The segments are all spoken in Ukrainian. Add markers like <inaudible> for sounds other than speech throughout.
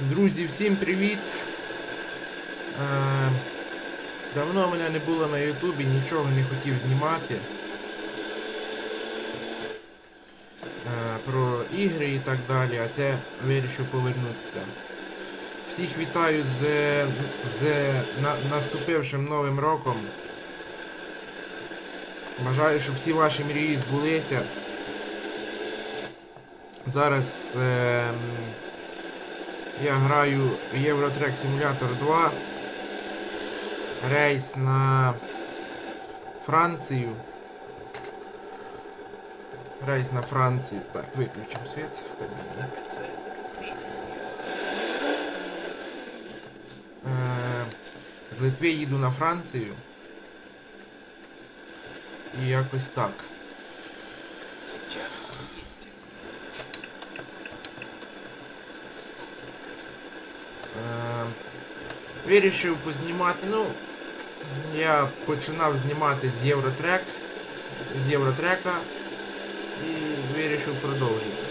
Друзі, всім привіт! Е, давно мене не було на Ютубі, нічого не хотів знімати. Е, про ігри і так далі, а це вирішив повернутися. Всіх вітаю з, з на, наступившим новим роком. Бажаю, щоб всі ваші мрії збулися. Зараз е, я граю Євротрек Simulator 2. Рейс на Францію. Рейс на Францію. Так, виключимо світ в кабіні. Е, з Литви їду на Францію. І якось так. Вирішив познімати, ну, я починав знімати з Євротрек, з Євротрека і вирішив продовжити.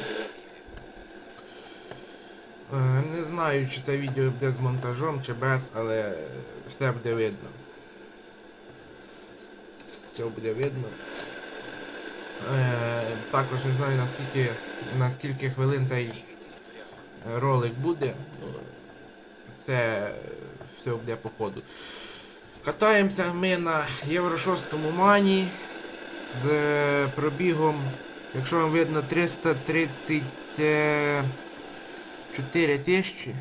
Е, Не знаю, чи це відео буде з монтажом, чи без, але все буде видно. Все буде видно. Е, також не знаю наскільки, наскільки хвилин цей ролик буде. Це все буде по ходу. Катаємося ми на Євро 6 мані з е, пробігом, якщо вам видно, 334 тисячі.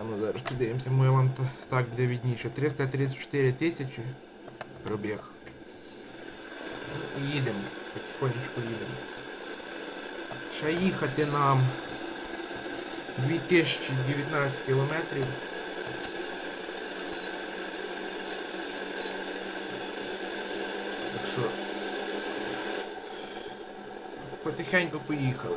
А ну зараз подивимося, може вам так буде відніше. 334 тисячі пробіг. Їдемо, потихонечку їдемо. Ще їхати нам 2019 кілометрів. Так що потихеньку поїхали.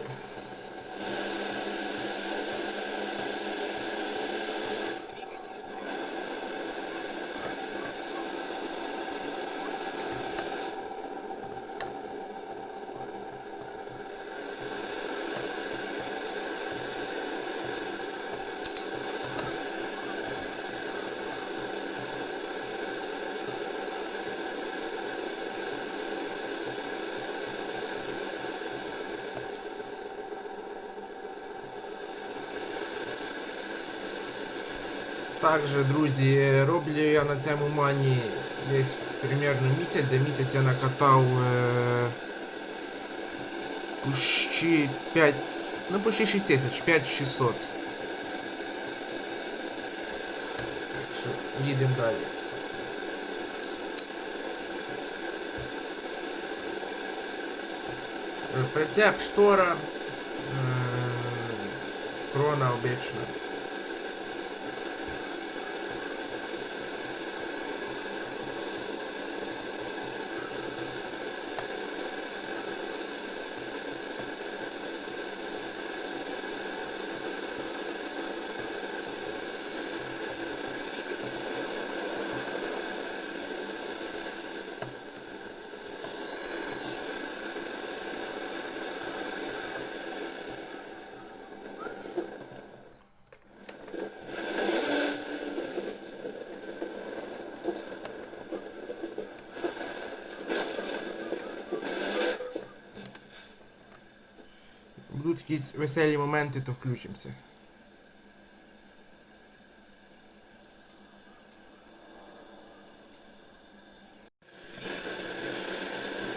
Також, друзі, роблю я на цьому мані десь примерно місяць. За місяць я накатав е, почти 5, ну почти 6 тисяч, 5600. Так їдемо далі. Е, Прицеп, штора, е, крона обична. Якісь веселі моменти, то включимося.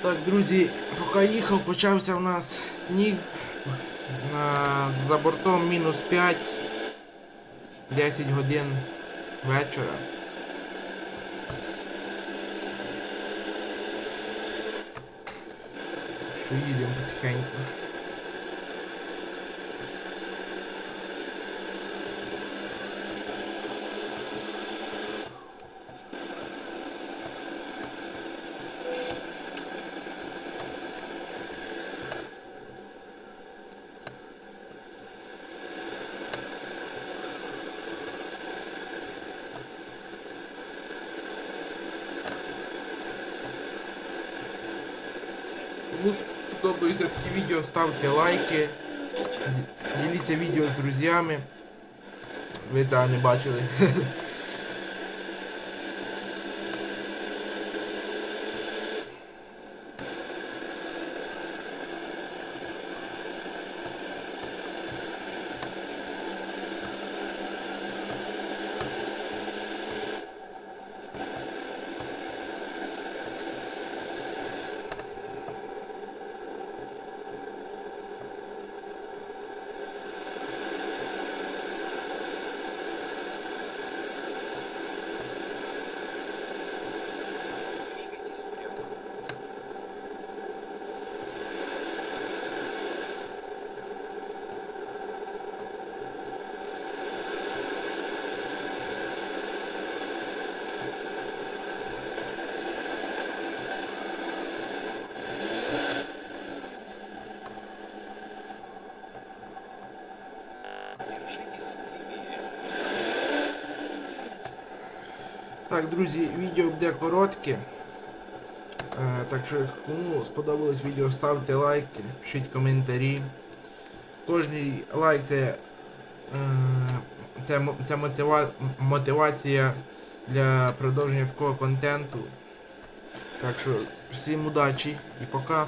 Так, друзі, поки їхав, почався в нас сніг. На, за бортом мінус 5. 10 годин вечора. Що їдемо потихеньку. Кому сподобаються такі відео, ставте лайки. Діліться відео з друзями. Ви це не бачили. <laughs> Так, друзі, відео буде коротке. Е, так що, кому сподобалось відео, ставте лайки, пишіть коментарі. Кожний лайк це, це, це мотива- мотивація для продовження такого контенту. Так що всім удачі і пока.